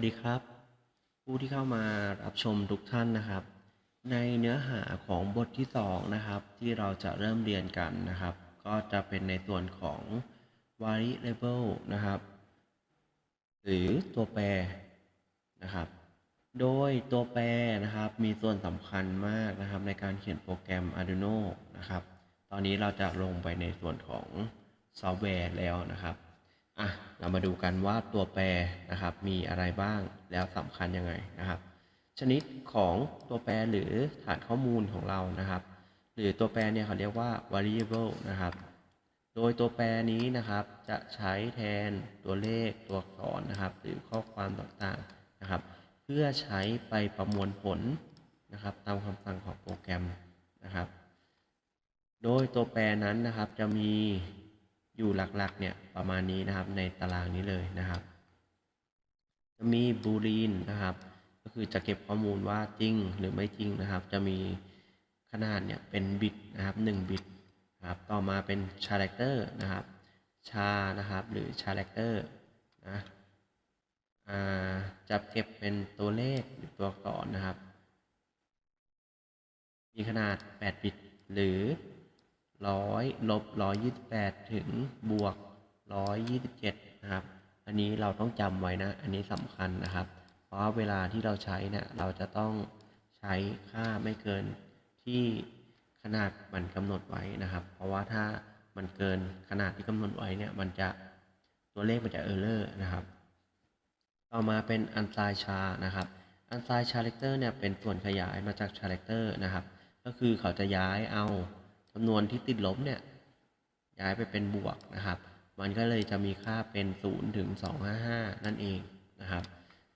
วัสดีครับ ผู้ที่เข้ามารับชมทุกท่านนะครับ ในเนื้อหาของบทที่สองนะครับที่เราจะเริ่มเรียนกันนะครับ ก็จะเป็นในส่วนของ variable นะครับ หรือตัวแปรนะครับ โดยตัวแปรนะครับมีส่วนสำคัญมากนะครับในการเขียนโปรแกรม Arduino นะครับ ตอนนี้เราจะลงไปในส่วนของซอฟต์แวร์แล้วนะครับ อะเรามาดูกันว่าตัวแปรนะครับมีอะไรบ้างแล้วสำคัญยังไงนะครับ ชนิดของตัวแปรหรือฐานข้อมูลของเรานะครับ หรือตัวแปรเนี่ยเขาเรียกว่า variable นะครับ โดยตัวแปรนี้นะครับจะใช้แทนตัวเลขตัวอักษรนะครับ หรือข้อความต่างๆนะครับ เพื่อใช้ไปประมวลผลนะครับ ตามคำสั่งของโปรแกรมนะครับ โดยตัวแปรนั้นนะครับจะมี อยู่หลักๆเนี่ยประมาณนี้นะครับในตารางนี้เลยนะครับ จะมีบูลีนนะครับ ก็คือจะเก็บข้อมูลว่าจริงหรือไม่จริงนะครับ จะมีขนาดเนี่ยเป็นบิตนะครับ1บิตนะครับต่อมาเป็นชาแรคเตอร์นะครับ ชานะครับหรือชาแรคเตอร์นะจะเก็บเป็นตัวเลขหรือตัวอักษรนะครับ มีขนาด 8 บิต หรือ 100ลบ128ถึงบวก127นะครับ อันนี้เราต้องจำไว้นะ อันนี้สำคัญนะครับ เพราะเวลาที่เราใช้เนี่ยเราจะต้องใช้ค่าไม่เกินที่ขนาดมันกำหนดไว้นะครับ เพราะว่าถ้ามันเกินขนาดที่กำหนดไว้เนี่ย มันจะตัวเลขมันจะเออร์เลอร์นะครับ ต่อมาเป็นอันไซชานะครับ อันไซชาเลคเตอร์เนี่ยเป็นส่วนขยายมาจากชาเลคเตอร์นะครับ ก็คือเขาจะย้ายเอา จำนวนที่ติดลบเนี่ยย้ายไปเป็นบวกนะครับ มันก็เลยจะมีค่าเป็น 0 ถึง 255 นั่นเองนะครับ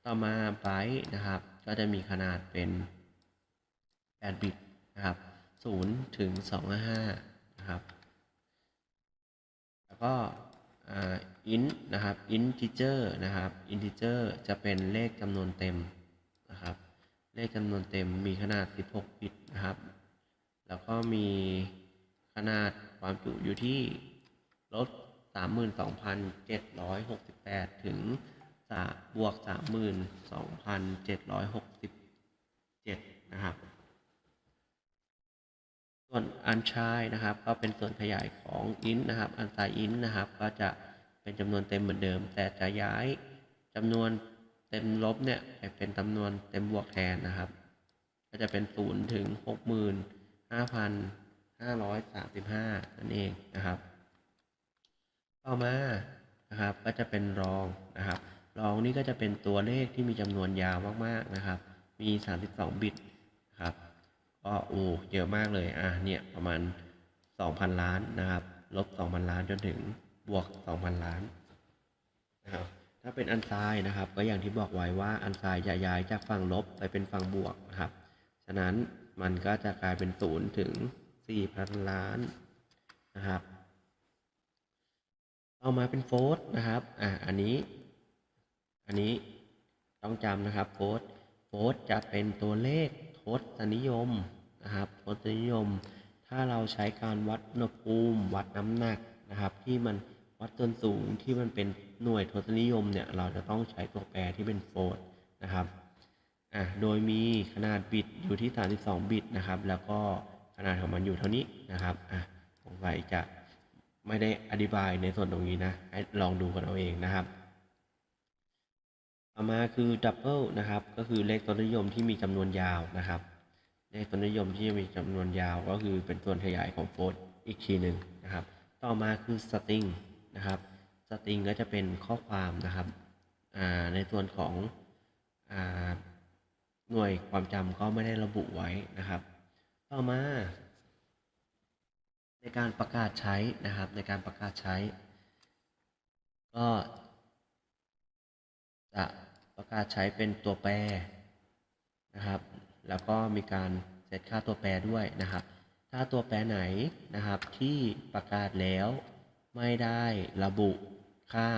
ต่อมาไบต์นะครับ ก็จะมีขนาดเป็น 8 บิตนะครับ 0 ถึง 255 นะครับ แล้วก็อินนะครับ integer นะครับ integer จะเป็นเลขจำนวนเต็มนะครับ เลขจำนวนเต็มมีขนาด 16 บิตนะครับ แล้วก็มี ขนาดความจุอยู่ที่ลด 32,768 ถึงสาบวก 32,767 นะครับ ส่วนอันชายนะครับ ก็เป็นส่วนขยายของอินนะครับ อันไซอินนะครับ ก็จะเป็นจำนวนเต็มเหมือนเดิม แต่จะย้ายจำนวนเต็มลบเนี่ยไปเป็นจำนวนเต็มบวกแทนนะครับ ก็จะเป็นศูนย์ถึงห กหมื่นห้าพันห้าร้อยสามสิบห้านั่นเองนะครับ ต่อมานะครับก็จะเป็นรองนะครับ รองนี่ก็จะเป็นตัวเลขที่มีจำนวนยาวมากๆนะครับ มี 32 บิตนะครับก็โอ้เยอะมากเลยอะเนี่ยประมาณ 2,000 ล้านนะครับ ลบ 2,000 ล้านจนถึงบวก 2,000 ล้านนะครับถ้าเป็นอันซ้ายนะครับ ก็อย่างที่บอกไว้ว่าอันซ้ายจะย้ายจากฝั่งลบไปเป็นฝั่งบวกนะครับ ฉะนั้นมันก็จะกลายเป็น 0 ถึง 4,000ล้านนะครับ เอามาเป็นโฟร์นะครับ อะอันนี้ อันนี้ต้องจำนะครับ โฟร์โฟร์จะเป็นตัวเลขทศนิยมนะครับทศนิยม ถ้าเราใช้การวัดอุณหภูมิ วัดน้ำหนักนะครับ ที่มันวัดส่วนสูงที่มันเป็นหน่วยทศนิยมเนี่ย เราจะต้องใช้ตัวแปรที่เป็นโฟร์นะครับ อะโดยมีขนาดบิตอยู่ที่ 32 บิตนะครับ แล้วก็ ขนาดของมันอยู่เท่านี้นะครับอะสงสัยจะไม่ได้อธิบายในส่วนตรงนี้นะให้ลองดูกันเอาเองนะครับต่อมาคือดับเบิลนะครับ ก็คือเลขตัวนิยมที่มีจำนวนยาวนะครับ เลขตัวนิยมที่มีจำนวนยาวก็คือเป็นส่วนขยายของโฟร์อีกทีหนึ่งนะครับ ต่อมาคือสตริงนะครับสตริงก็จะเป็นข้อความนะครับอ่าในส่วนของอ่าหน่วยความจำก็ไม่ได้ระบุไว้นะครับ ต่อมา ในการประกาศใช้นะครับ ในการประกาศใช้ ก็จะประกาศใช้เป็นตัวแปรนะครับ แล้วก็มีการเซตค่าตัวแปรด้วยนะครับ ถ้าตัวแปรไหนนะครับที่ประกาศแล้วไม่ได้ระบุค่า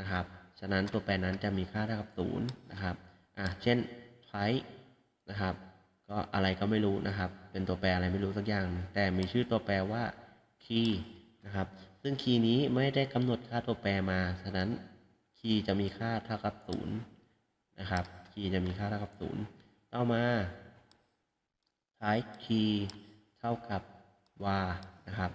นะครับ ฉะนั้นตัวแปรนั้นจะมีค่าเท่ากับศูนย์นะครับ อะ เช่น price นะครับ ก็อะไรก็ไม่รู้นะครับ เป็นตัวแปรอะไรไม่รู้สักอย่าง แต่มีชื่อตัวแปรว่า key นะครับ ซึ่งคีย์นี้ไม่ได้กำหนดค่าตัวแปรมาฉะนั้นคีย์จะมีค่าเท่ากับศูนย์นะครับ คีย์จะมีค่าเท่ากับศูนย์ต่อมาท้ายคีย์เท่ากับ var นะครับ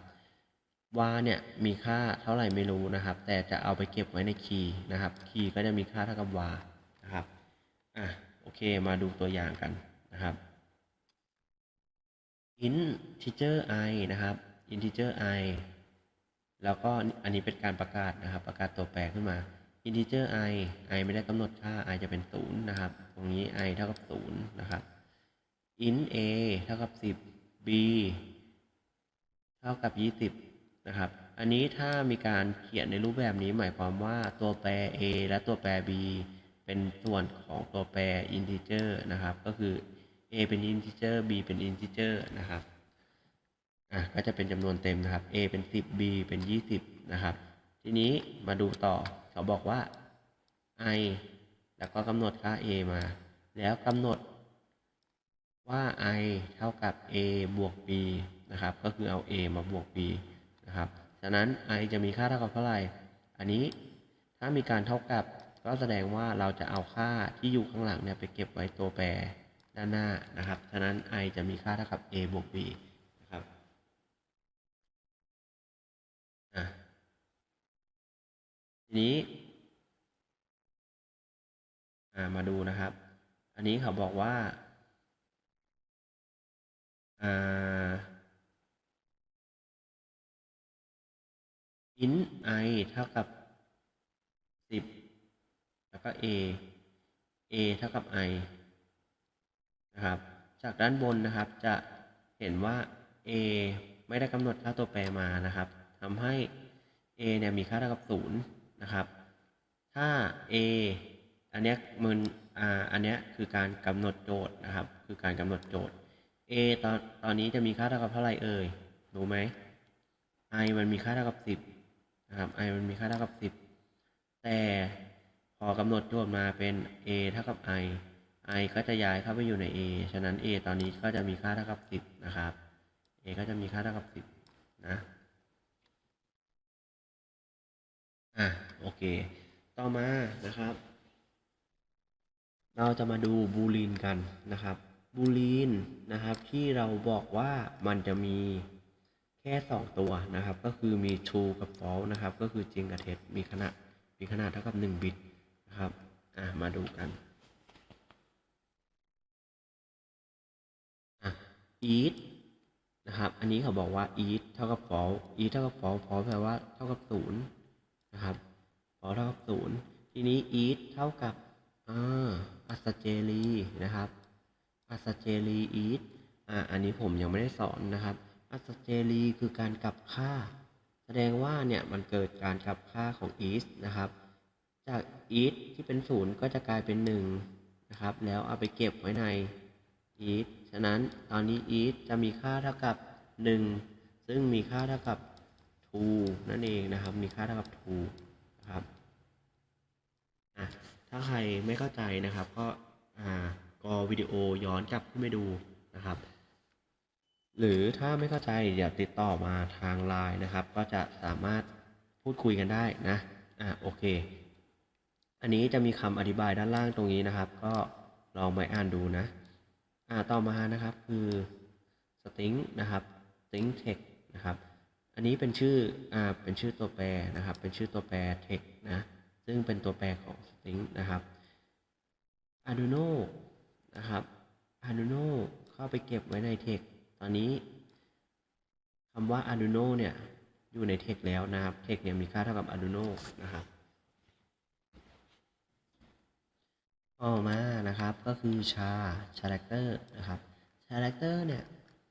var เนี่ยมีค่าเท่าไหร่ไม่รู้นะครับ แต่จะเอาไปเก็บไว้ในคีย์นะครับ คีย์ก็จะมีค่าเท่ากับ var นะครับ อะ โอเค มาดูตัวอย่างกันนะครับ integer i นะครับ integer i แล้วก็อันนี้เป็นการประกาศนะครับ ประกาศตัวแปรขึ้นมา integer i i ไม่ได้กำหนดค่า i จะเป็นศูนย์นะครับ ตรงนี้ i เท่ากับศูนย์นะครับ int a เท่ากับ 10 b เท่ากับ 20 นะครับ อันนี้ถ้ามีการเขียนในรูปแบบนี้หมายความว่าตัวแปร a และตัวแปร b เป็นส่วนของตัวแปร integer นะครับ ก็คือ a เป็น integer b เป็น integer นะครับ อะก็จะเป็นจำนวนเต็มนะครับ a เป็น 10 b เป็น 20 นะครับ ทีนี้มาดูต่อเขาบอกว่า i แล้วก็กำหนดค่า a มา แล้วกำหนดว่า i เท่ากับ a บวก b นะครับ ก็คือเอา a มาบวก b นะครับ ฉะนั้น i จะมีค่าเท่ากับเท่าไหร่ อันนี้ถ้ามีการเท่ากับก็แสดงว่าเราจะเอาค่าที่อยู่ข้างหลังเนี่ยไปเก็บไว้ตัวแปร ด้านหน้านะครับ ฉะนั้น i จะมีค่าเท่ากับ a บวก b นะครับอะทีนี้มาดูนะครับ อันนี้เขาบอกว่าอ่า int i เท่ากับ 10 แล้วก็ a a เท่ากับ i นะครับ จากด้านบนนะครับจะเห็นว่า a ไม่ได้กำหนดค่าตัวแปรมานะครับทำให้ a เนี่ยมีค่าเท่ากับ0นะครับ ถ้า a อันเนี้ยมันอ่าอันเนี้ยคือการกำหนดโจทย์นะครับ คือการกำหนดโจทย์ a ตอนตอนนี้จะมีค่าเท่ากับเท่าไหร่เอ่ยรู้ไหม i มันมีค่าเท่ากับ 10นะครับ i มันมีค่าเท่ากับ 10 แต่พอกำหนดโจทย์มาเป็น a เท่ากับ i i ก็จะย้ายเข้าไปอยู่ใน a ฉะนั้น a ตอนนี้ก็จะมีค่าเท่ากับ 10 นะครับ a ก็จะมีค่าเท่ากับ 10 นะ อะ โอเค ต่อมานะครับ เราจะมาดูบูลีนกันนะครับ บูลีนนะครับที่เราบอกว่ามันจะมีแค่ 2 ตัวนะครับ ก็คือมี true กับ false นะครับ ก็คือจริงกับเท็จมีขนาดมีขนาดเท่ากับ 1 บิตนะครับ อะ มาดูกัน each นะครับ อันนี้เขาบอกว่า each เท่ากับ false each เท่ากับ false false แปลว่าเท่ากับ0นย์นะครับ false เท่ากับ0ทีนี้ each เท่ากับอ่าอัสเจรีนะครับอัสเจรี each อ่า อันนี้ผมยังไม่ได้สอนนะครับอัสเจรีคือการกลับค่า แสดงว่าเนี่ยมันเกิดการกลับค่าของ each นะครับ จาก each ที่เป็น0ก็จะกลายเป็น1นะครับ แล้วเอาไปเก็บไว้ใน each ฉะนั้นตอนนี้ each จะมีค่าเท่ากับ 1 ซึ่งมีค่าเท่ากับ2นั่นเองนะครับ มีค่าเท่ากับ2นะครับถ้าใครไม่เข้าใจนะครับ ก็กอวิดีโอย้อนกลับขึ้นไปดูนะครับ หรือถ้าไม่เข้าใจอย่าติดต่อมาทางไลน์นะครับ ก็จะสามารถพูดคุยกันได้นะอะโอเค อันนี้จะมีคำอธิบายด้านล่างตรงนี้นะครับ ก็ลองไปอ่านดูนะ อ่าต่อมานะครับคือ string นะครับ string text นะครับ อันนี้เป็นชื่ออ่าเป็นชื่อตัวแปรนะครับ เป็นชื่อตัวแปร text นะซึ่งเป็นตัวแปรของ string นะครับ Arduino นะครับ Arduino เข้าไปเก็บไว้ใน text ตอนนี้คำว่า Arduino เนี่ยอยู่ใน text แล้วนะครับ text เนี่ยมีค่าเท่ากับ Arduino นะครับ ต่อมานะครับก็คือชาชาแรคเตอร์นะครับชาแรคเตอร์เนี่ย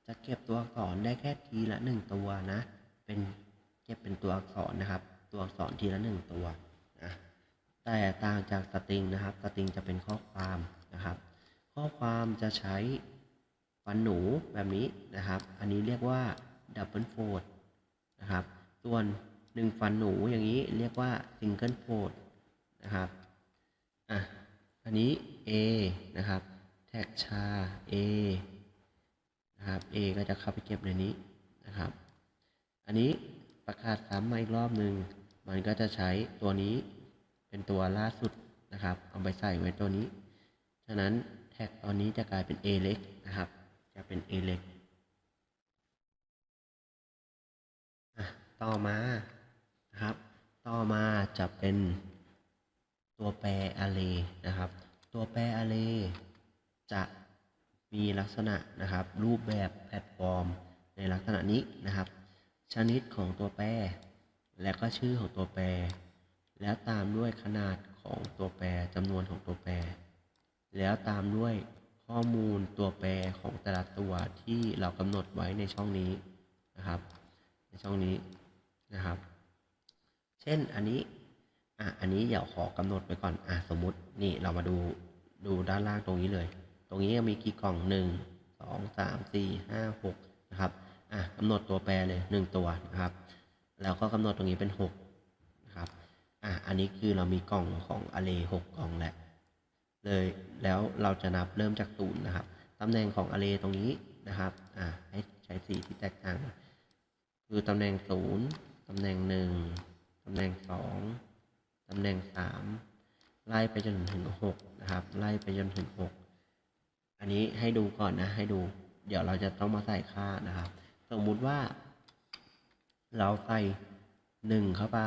จะเก็บตัวอักษรได้แค่ทีละหนึ่งตัวนะเป็นเก็บเป็นตัวอักษรนะครับ ตัวอักษรทีละหนึ่งตัวนะแต่ต่างจากสตริงนะครับสตริงจะเป็นข้อความนะครับ ข้อความจะใช้ฟันหนูแบบนี้นะครับ อันนี้เรียกว่าดับเบิลโฟดนะครับส่วนหนึ่งฟันหนูอย่างนี้เรียกว่าซิงเกิลโฟดนะครับอะ อันนี้ A นะครับ แท็กชา A นะครับ A ก็จะเข้าไปเก็บในนี้นะครับ อันนี้ประกาศซ้ำมาอีกรอบหนึ่งมันก็จะใช้ตัวนี้เป็นตัวล่าสุดนะครับ เอาไปใส่ไว้ตัวนี้ ฉะนั้นแท็กตอนนี้จะกลายเป็น A เล็กนะครับ จะเป็น A เล็กต่อมานะครับ ต่อมาจะเป็น ตัวแปร array นะครับ ตัวแปร array จะมีลักษณะนะครับ รูปแบบแพลตฟอร์ม ในลักษณะนี้นะครับ ชนิดของตัวแปร และก็ชื่อของตัวแปร แล้วตามด้วยขนาดของตัวแปรจำนวนของตัวแปร แล้วตามด้วยข้อมูลตัวแปรของแต่ละตัวที่เรากำหนดไว้ในช่องนี้นะครับ ในช่องนี้นะครับ เช่นอันนี้ อะอันนี้เดี๋ยวขอกำหนดไปก่อนอะสมมุตินี่เรามาดูดูด้านล่างตรงนี้เลย ตรงนี้มีกี่กล่องหนึ่งสองสามสี่ห้าหกนะครับอะกำหนดตัวแปรเลยหนึ่งตัวนะครับแล้วก็กำหนดตรงนี้เป็นหกนะครับอะอันนี้คือเรามีกล่องของ array หกกล่องแหละเลยแล้วเราจะนับเริ่มจากศูนย์นะครับตำแหน่งของ array ตรงนี้นะครับอ่าให้ใช้สีที่แตกต่าง คือตำแหน่งศูนย์ตำแหน่งหนึ่งตำแหน่งสอง ตำแหน่งสามไล่ไปจนถึงหกนะครับ ไล่ไปจนถึงหกอันนี้ให้ดูก่อนนะ ให้ดู เดี๋ยวเราจะต้องมาใส่ค่านะครับ สมมุติว่า เราใส่หนึ่งเข้าไป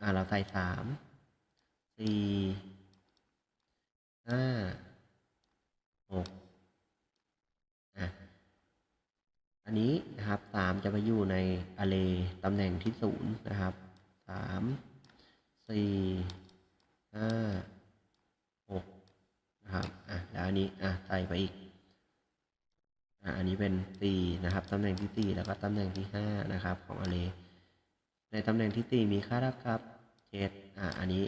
อ่าเราใส่สามสี่ห้าหกอะอันนี้นะครับสามจะไปอยู่ใน array ตำแหน่งที่ศูนย์นะครับสาม สี่ห้าหกนะครับอะแล้วอันนี้อะใส่ไปอีกอะอันนี้เป็นสี่นะครับตำแหน่งที่สี่แล้วก็ตำแหน่งที่ห้านะครับ ของ array ในตำแหน่งที่สี่มีค่าเท่ากับเจ็ดอะอันนี้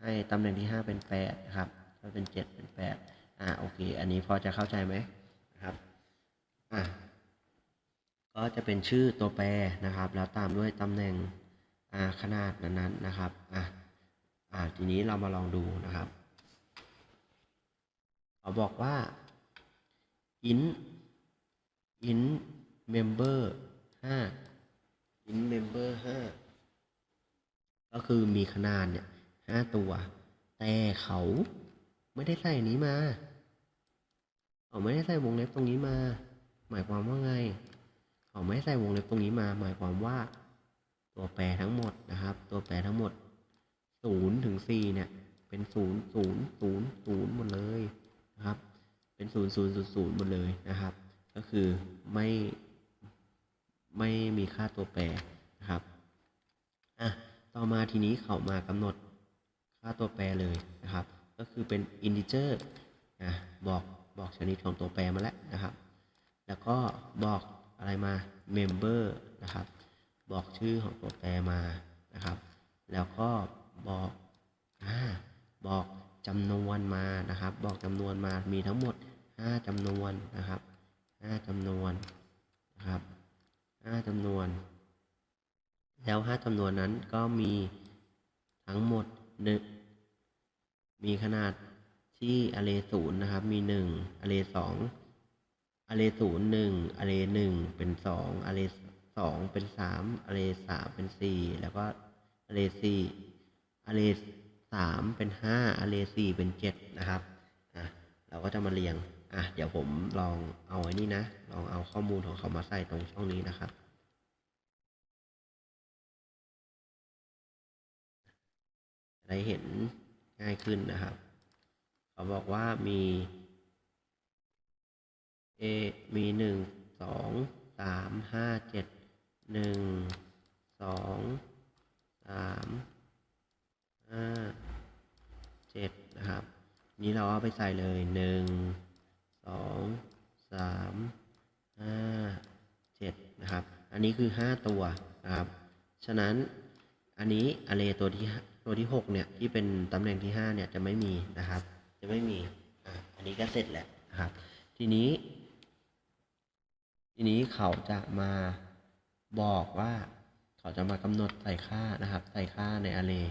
ให้ตำแหน่งที่ห้าเป็นแปดนะครับถ้าเป็นเจ็ดเป็นแปดอ่าโอเค อันนี้พอจะเข้าใจไหมนะครับอะก็จะเป็นชื่อตัวแปรนะครับ แล้วตามด้วยตำแหน่ง ขนาดนั้นๆนะครับอะอ่าทีนี้เรามาลองดูนะครับเขาบอกว่า in in member 5 in member 5 ก็คือมีขนาดเนี่ยห้าตัว แต่เขาไม่ได้ใส่นี้มาเขาไม่ได้ใส่วงเล็บตรงนี้มา หมายความว่าไง เขาไม่ได้ใส่วงเล็บตรงนี้มา หมายความว่า ตัวแปรทั้งหมดนะครับ ตัวแปรทั้งหมดศูนย์ถึงสี่เนี่ย เป็นศูนย์ศูนย์ศูนย์ศูนย์หมดเลยนะครับ เป็นศูนย์ศูนย์ศูนย์หมดเลยนะครับ ก็คือไม่ไม่มีค่าตัวแปรนะครับอะต่อมาทีนี้เขามากำหนดค่าตัวแปรเลยนะครับ ก็คือเป็น integer นะบอกบอกชนิดของตัวแปรมาแล้วนะครับ แล้วก็บอกอะไรมา member นะครับ บอกชื่อของตัวแปรมานะครับ แล้วก็บอกอ่าบอกจำนวนมานะครับ บอกจำนวนมามีทั้งหมด 5จำนวนนะครับ 5จำนวนนะครับ 5จำนวน แล้ว 5จำนวนนั้นก็มีทั้งหมดหนึ่งมีขนาดที่ array ศูนย์นะครับ มีหนึ่ง array สอง array ศูนย์หนึ่ง array หนึ่งเป็นสอง array ส องเป็นสาม array สามเป็นสี่แล้วก็ array สี่ array สามเป็นห้า array สี่เป็นเจ็ดนะครับอะเราก็จะมาเรียงอะเดี๋ยวผมลองเอาไอ้นี่นะ ลองเอาข้อมูลของเขามาใส่ตรงช่องนี้นะครับได้เห็นง่ายขึ้นนะครับ เขาบอกว่ามี A มีหนึ่งสองสามห้าเจ็ด หนึ่งสองสามห้าเจ็ดนะครับ นี้เราเอาไปใส่เลยหนึ่งสองสามห้าเจ็ดนะครับ อันนี้คือห้าตัวนะครับ ฉะนั้นอันนี้ array ตัวที่ตัวที่หกเนี่ยที่เป็นตำแหน่งที่ห้าเนี่ยจะไม่มีนะครับ จะไม่มีอะอันนี้ก็เสร็จแล้วนะครับ ทีนี้ ทีนี้เขาจะมา บอกว่าเขาจะมากำหนดใส่ค่านะครับ ใส่ค่าใน array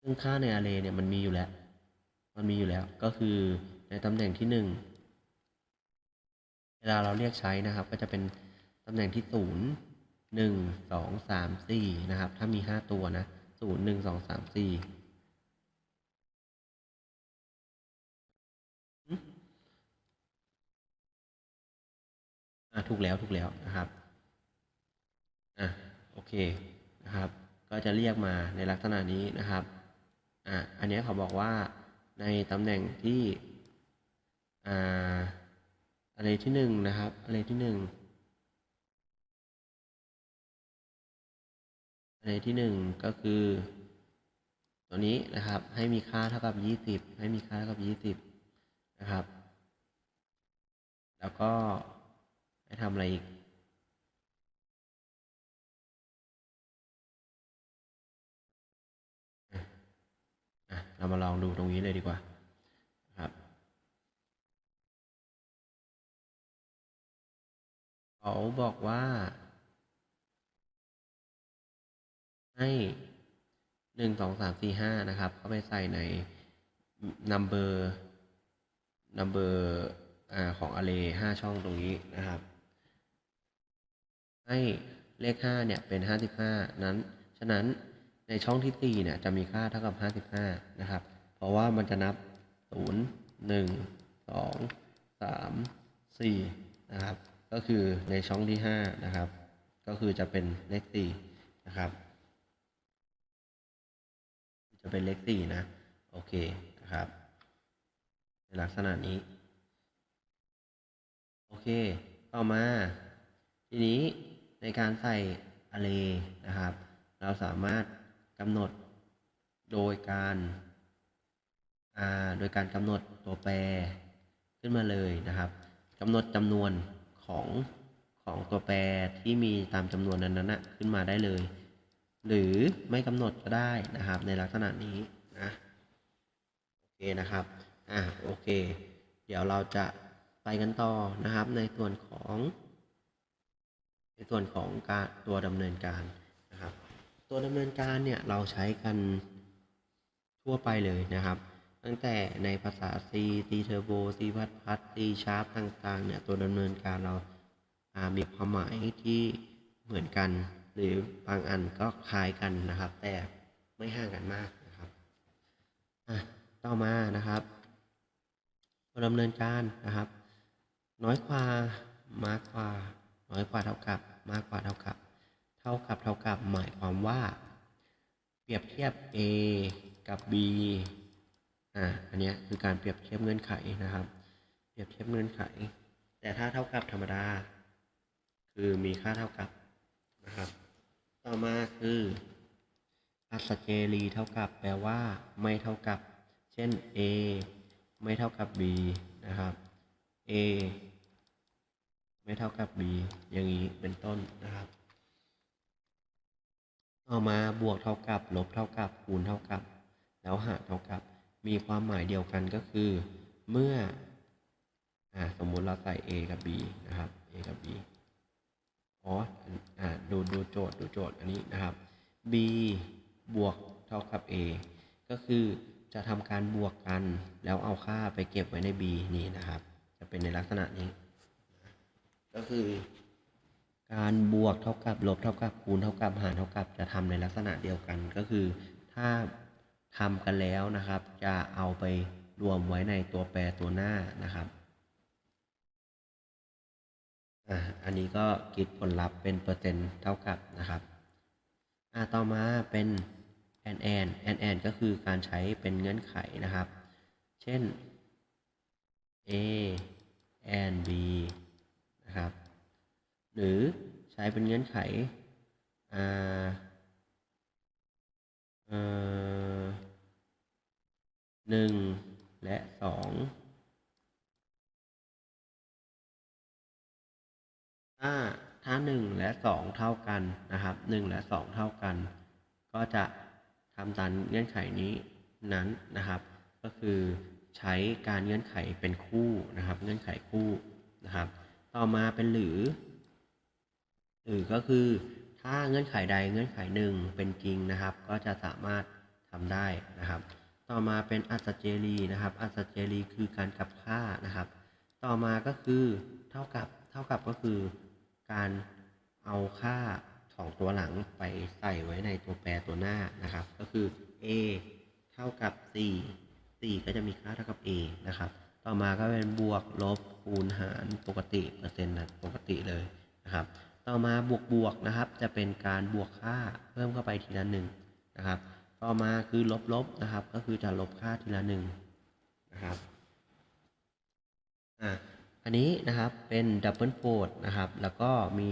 ซึ่งค่าใน array เนี่ยมันมีอยู่แล้ว มันมีอยู่แล้วก็คือในตำแหน่งที่หนึ่งเวลาเราเรียกใช้นะครับ ก็จะเป็นตำแหน่งที่ศูนย์หนึ่งสองสามสี่นะครับ ถ้ามีห้าตัวนะศูนย์หนึ่งสองสามสี่ ถูกแล้วถูกแล้วนะครับอะโอเคนะครับ ก็จะเรียกมาในลักษณะนี้นะครับอะอันนี้เขาบอกว่าในตำแหน่งที่อ่าอะไรที่หนึ่งนะครับ อะไรที่หนึ่งอะไรที่หนึ่งก็คือ ตัวนี้นะครับ ให้มีค่าเท่ากับยี่สิบให้มีค่าเท่ากับยี่สิบนะครับ แล้วก็ ให้ทำอะไรอีก เรามาลองดูตรงนี้เลยดีกว่าครับเขาบอกว่า ให้หนึ่งสองสามสี่ห้านะครับ เข้าไปใส่ใน number number อของ array ห้าช่องตรงนี้นะครับ ให้เลขห้าเนี่ย เป็นห้าสิบห้านั้น ฉะนั้นในช่องที่สี่เนี่ย จะมีค่าเท่ากับห้าสิบห้านะครับ เพราะว่ามันจะนับศูนย์หนึ่งสองสามสี่นะครับ ก็คือในช่องที่ห้านะครับ ก็คือจะเป็นเลขสี่นะครับ จะเป็นเลขสี่นะ โอเค นะครับ ในลักษณะนี้ โอเค ต่อมา ทีนี้ ในการใส่ array นะครับ เราสามารถกำหนดโดยการโดยการกำหนดตัวแปรขึ้นมาเลยนะครับกำหนดจำนวนของของตัวแปรที่มีตามจำนวนนั้นๆนะขึ้นมาได้เลย หรือไม่กำหนดก็ได้นะครับ ในลักษณะนี้นะโอเคนะครับอ่าโอเค เดี๋ยวเราจะไปกันต่อนะครับในส่วนของ ส่วนของการตัวดำเนินการนะครับ ตัวดำเนินการเนี่ยเราใช้กันทั่วไปเลยนะครับ ตั้งแต่ในภาษา C C Turbo C พัดพัด C Sharp ต่างๆเนี่ยตัวดำเนินการเราามีความหมายที่เหมือนกัน หรือบางอันก็คล้ายกันนะครับ แต่ไม่ห่างกันมากนะครับอะต่อมานะครับตัวดำเนินการนะครับ น้อยกว่า มากกว่า น้อยกว่าเท่ากับ มากกว่าเท่ากับ เท่ากับเท่ากับหมายความว่า เปรียบเทียบ A กับ B อ่าอันนี้คือการเปรียบเทียบเงื่อนไขนะครับ เปรียบเทียบเงื่อนไข แต่ถ้าเท่ากับธรรมดา คือมีค่าเท่ากับนะครับ ต่อมาคืออัสเจรีเท่ากับแปลว่า ไม่เท่ากับ เช่น A ไม่เท่ากับ B นะครับ A ไม่เท่ากับ b อย่างนี้เป็นต้นนะครับ ต่อมาบวกเท่ากับ ลบเท่ากับ คูณเท่ากับ แล้วหารเท่ากับ มีความหมายเดียวกันก็คือ เมื่ออสมมุติเราใส่ a กับ b นะครับ a กับ b อ๋ออ่าดูดูโจทย์ดูโจทย์อันนี้นะครับ b บวกเท่ากับ a ก็คือจะทำการบวกกันแล้วเอาค่าไปเก็บไว้ใน b นี่นะครับ จะเป็นในลักษณะนี้ ก็คือ การบวกเท่ากับลบเท่ากับคูณเท่ากับหารเท่ากับจะทำในลักษณะเดียวกัน ก็คือถ้าทำกันแล้วนะครับ จะเอาไปรวมไว้ในตัวแปรตัวหน้านะครับอันนี้ก็คิดผลลัพธ์เป็นเปอร์เซ็นต์เท่ากับนะครับอ่าต่อมาเป็นแอนแอนแอนแอนก็คือการใช้เป็นเงื่อนไขนะครับ เช่น a and b นะครับ หรือใช้เป็นเงื่อนไขอ่าเอ่อหนึ่งและสองถ้าถ้าหนึ่งและสองเท่ากันนะครับหนึ่งและสองเท่ากัน ก็จะทำตามเงื่อนไขนี้นั้นนะครับ ก็คือใช้การเงื่อนไขเป็นคู่นะครับ เงื่อนไขคู่นะครับ ต่อมาเป็นหรือ หรือก็คือถ้าเงื่อนไขใดเงื่อนไขหนึ่งเป็นจริงนะครับ ก็จะสามารถทำได้นะครับ ต่อมาเป็นอัศเจรีนะครับ อัศเจรีคือการกลับค่านะครับ ต่อมาก็คือเท่ากับเท่ากับก็คือการเอาค่าของตัวหลังไปใส่ไว้ในตัวแปรตัวหน้านะครับ ก็คือ a เท่ากับ 4 4 ก็จะมีค่าเท่ากับ a นะครับ ต่อมาก็เป็นบวกลบคูณหารปกติเปอร์เซ็นต์นะปกติเลยนะครับ ต่อมาบวกบวกนะครับ จะเป็นการบวกค่าเพิ่มเข้าไปทีละหนึ่งนะครับ ต่อมาคือลบลบนะครับ ก็คือจะลบค่าทีละหนึ่งนะครับอะอันนี้นะครับเป็นดับเบิลโฟดนะครับ แล้วก็มี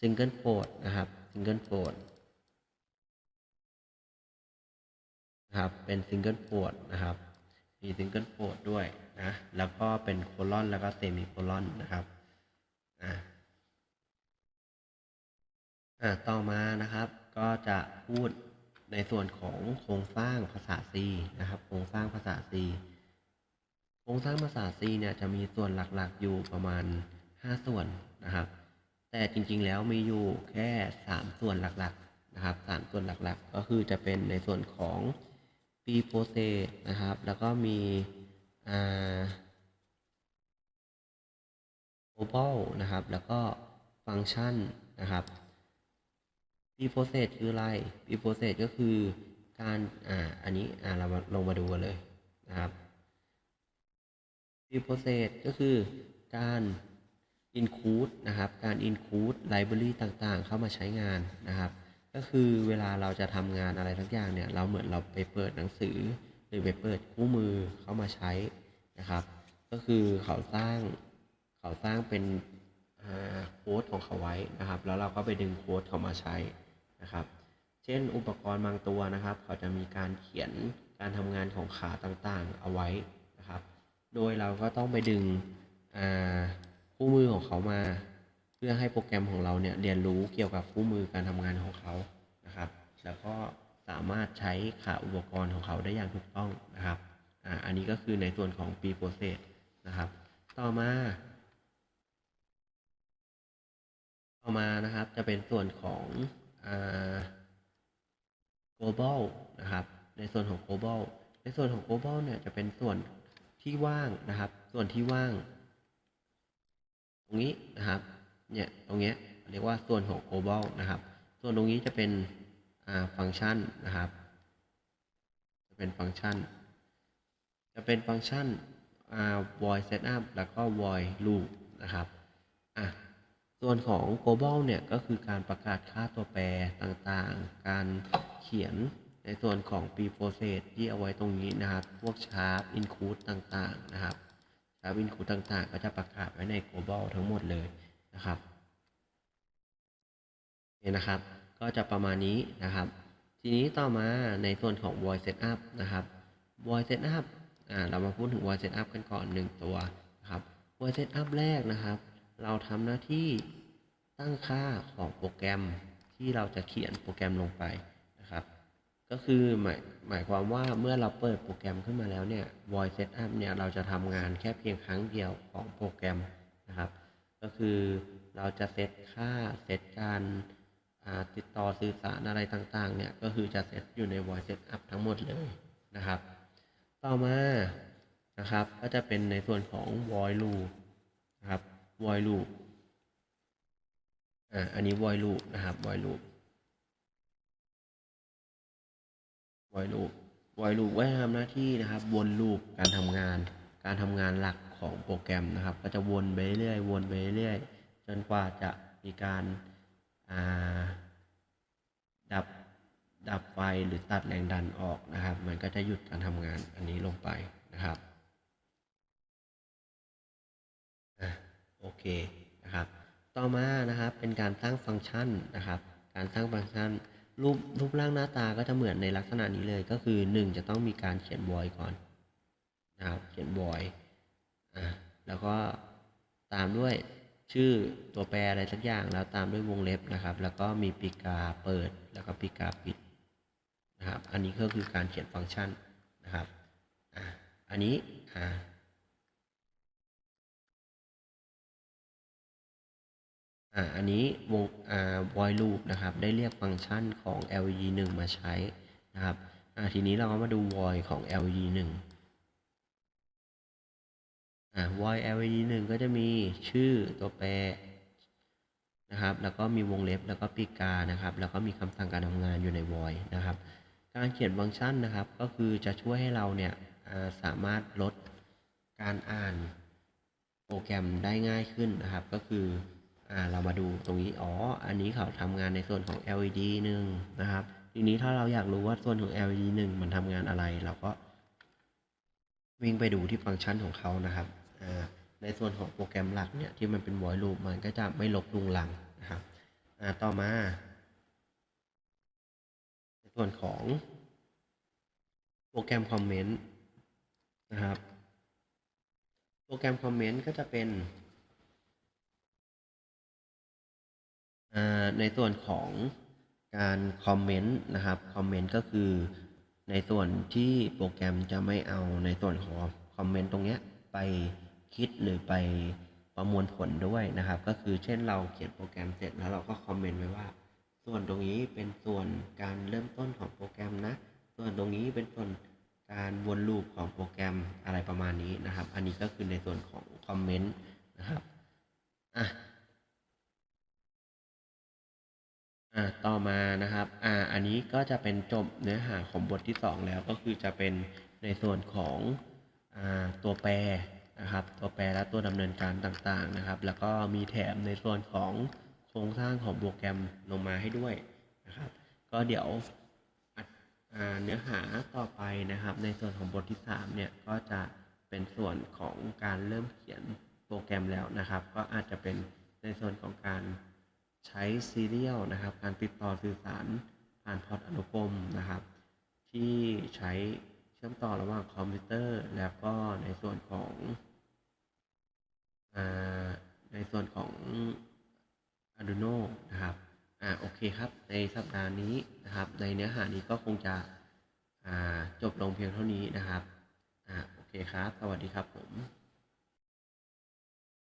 ซิงเกิลโฟดนะครับซิงเกิลโฟดนะครับเป็นซิงเกิลโฟดนะครับ มีซิงเกิลโฟดด้วยนะ แล้วก็เป็นโคลอนแล้วก็เซมิโคลอนนะครับอ่าอ่าต่อมานะครับก็จะพูดในส่วนของโครงสร้างภาษา C นะครับ โครงสร้างภาษา C โครงสร้างภาษา C เนี่ยจะมีส่วนหลักๆอยู่ประมาณ 5 ส่วนนะครับ แต่จริงๆแล้วมีอยู่แค่ 3 ส่วนหลักๆนะครับ 3 ส่วนหลักๆ ก็คือจะเป็นในส่วนของ p p o s e นะครับ แล้วก็มีอ่า global นะครับ แล้วก็ฟังก์ชันนะครับ p p o s e คืออะไร p p o s e ก็คือการอ่าอันนี้อ่าเรามาลงมาดูกันเลยนะครับ p p o s e ก็คือการ include นะครับ การ include library ต่างๆ เข้ามาใช้งานนะครับ ก็คือเวลาเราจะทำงานอะไรทั้งอย่างเนี่ย เราเหมือนเราไปเปิดหนังสือ หรือไปเปิดคู่มือเข้ามาใช้นะครับ ก็คือเขาสร้างเขาสร้างเป็นโค้ดของเขาไว้นะครับ แล้วเราก็ไปดึงโค้ดเขามาใช้นะครับ เช่นอุปกรณ์บางตัวนะครับ เขาจะมีการเขียนการทำงานของขาต่างๆเอาไว้นะครับ โดยเราก็ต้องไปดึงคู่มือของเขามา เพื่อให้โปรแกรมของเราเนี่ยเรียนรู้เกี่ยวกับคู่มือการทำงานของเขานะครับ แล้วก็สามารถใช้ขาอุปกรณ์ของเขาได้อย่างถูกต้องนะครับอ่าอันนี้ก็คือในส่วนของ P process นะครับ ต่อมาต่อมานะครับจะเป็นส่วนของอ่า global นะครับ ในส่วนของ global ในส่วนของ global เนี่ยจะเป็นส่วนที่ว่างนะครับ ส่วนที่ว่าง ตรงนี้นะครับ เนี่ยตรงเนี้ยเรียกว่าส่วนของ global นะครับ ส่วนตรงนี้จะเป็นฟังก์ชันนะครับ จะเป็นฟังก์ชัน จะเป็นฟังก์ชัน void setup แล้วก็ void loop นะครับอะส่วนของ global เนี่ยก็คือการประกาศค่าตัวแปรต่างๆ การเขียนในส่วนของ p process ที่เอาไว้ตรงนี้นะครับ พวก sharp include ต่างๆ นะครับ sharp include ต่างๆ ก็จะประกาศไว้ใน global ทั้งหมดเลย นะครับนี่นะครับ ก็จะประมาณนี้นะครับ ทีนี้ต่อมาในส่วนของ void setup นะครับ void setup อ่าเรามาพูดถึง void setup กันก่อนหนึ่งตัวนะครับ void setup แรกนะครับ เราทำหน้าที่ตั้งค่าของโปรแกรมที่เราจะเขียนโปรแกรมลงไปนะครับ ก็คือหมายหมายความว่าเมื่อเราเปิดโปรแกรมขึ้นมาแล้วเนี่ย void setup เนี่ยเราจะทำงานแค่เพียงครั้งเดียวของโปรแกรมนะครับ ก็คือเราจะเซตค่าเซตการติดต่อสื่อสารอะไรต่างๆ เนี่ย ก็คือจะเซตอยู่ใน void setup ทั้งหมดเลยนะครับ ต่อมานะครับ ก็จะเป็นในส่วนของ void loop นะครับ void loop อ่า อันนี้ void loop นะครับ void loop void loop void loop ไว้ทำหน้าที่นะครับ วนลูปการทำงาน การทำงานหลัก ของโปรแกรมนะครับ ก็จะวนไปเรื่อยๆวนไปเรื่อยๆจนกว่าจะมีการาดับดับไฟหรือตัดแรงดันออกนะครับ มันก็จะหยุดการทำงานอันนี้ลงไปนะครับอโอเคนะครับ ต่อมานะครับเป็นการสร้างฟังก์ชันนะครับ การสร้างฟังก์ชันรูปรูปร่างหน้าตาก็จะเหมือนในลักษณะนี้เลยก็คือ 1 จะต้องมีการเขียน void ก่อนนะครับเขียน void อะ แล้วก็ตามด้วยชื่อตัวแปรอะไรสักอย่าง แล้วตามด้วยวงเล็บนะครับ แล้วก็มีปีกาเปิด แล้วก็ปีกาปิดนะครับ อันนี้ก็คือการเขียนฟังก์ชันนะครับอะอันนี้อ่าอันนี้วงอ่า void loop นะครับ ได้เรียกฟังก์ชันของ LED 1 มาใช้นะครับทีนี้เราก็มาดู void ของ LED 1 อ่า void LED 1ก็จะมีชื่อตัวแปรนะครับ แล้วก็มีวงเล็บแล้วก็ปีกานะครับ แล้วก็มีคำสั่งการทำงานอยู่ใน void นะครับ การเขียนฟังก์ชันนะครับ ก็คือจะช่วยให้เราเนี่ยสามารถลดการอ่านโปรแกรมได้ง่ายขึ้นนะครับ ก็คืออ่าเรามาดูตรงนี้ อ๋อ อันนี้เขาทำงานในส่วนของ LED หนึ่งนะครับ ทีนี้ถ้าเราอยากรู้ว่าส่วนของ LED หนึ่งมันทำงานอะไร เราก็วิ่งไปดูที่ฟังก์ชันของเขานะครับ ในส่วนของโปรแกรมหลักเนี่ยที่มันเป็น void loop มันก็จะไม่ลบลุงลังนะครับต่อมา ในส่วนของโปรแกรมคอมเมนต์นะครับ โปรแกรมคอมเมนต์ก็จะเป็นในส่วนของการคอมเมนต์นะครับคอมเมนต์ก็คือในส่วนที่โปรแกรมจะไม่เอาในส่วนของคอมเมนต์ตรงเนี้ยไป คิดหรือไปประมวลผลด้วยนะครับ ก็คือเช่นเราเขียนโปรแกรมเสร็จแล้วเราก็คอมเมนต์ไว้ว่า ส่วนตรงนี้เป็นส่วนการเริ่มต้นของโปรแกรมนะ ส่วนตรงนี้เป็นส่วนการวนลูปของโปรแกรมอะไรประมาณนี้นะครับ อันนี้ก็คือในส่วนของคอมเมนต์นะครับอะอ่าต่อมานะครับอ่าอันนี้ก็จะเป็นจบเนื้อหาของบทที่ 2 แล้วก็คือจะเป็นในส่วนของอ่าตัวแปร นะครับ ตัวแปรและตัวดำเนินการต่างๆนะครับ แล้วก็มีแถมในส่วนของโครงสร้างของโปรแกรมลงมาให้ด้วยนะครับ ก็เดี๋ยวเนื้อหาต่อไปนะครับ ในส่วนของบทที่ 3 เนี่ยก็จะเป็นส่วนของการเริ่มเขียนโปรแกรมแล้วนะครับ ก็อาจจะเป็นในส่วนของการใช้ซีเรียลนะครับ การติดต่อสื่อสารผ่านพอร์ตอนุกรมนะครับ ที่ใช้เชื่อมต่อระหว่างคอมพิวเตอร์ แล้วก็ในส่วนของ ในส่วนของ Arduino นะครับอ่าโอเคครับ ในสัปดาห์นี้นะครับ ในเนื้อหานี้ก็คงจะจบลงเพียงเท่านี้นะครับอ่าโอเคครับ สวัสดีครับผม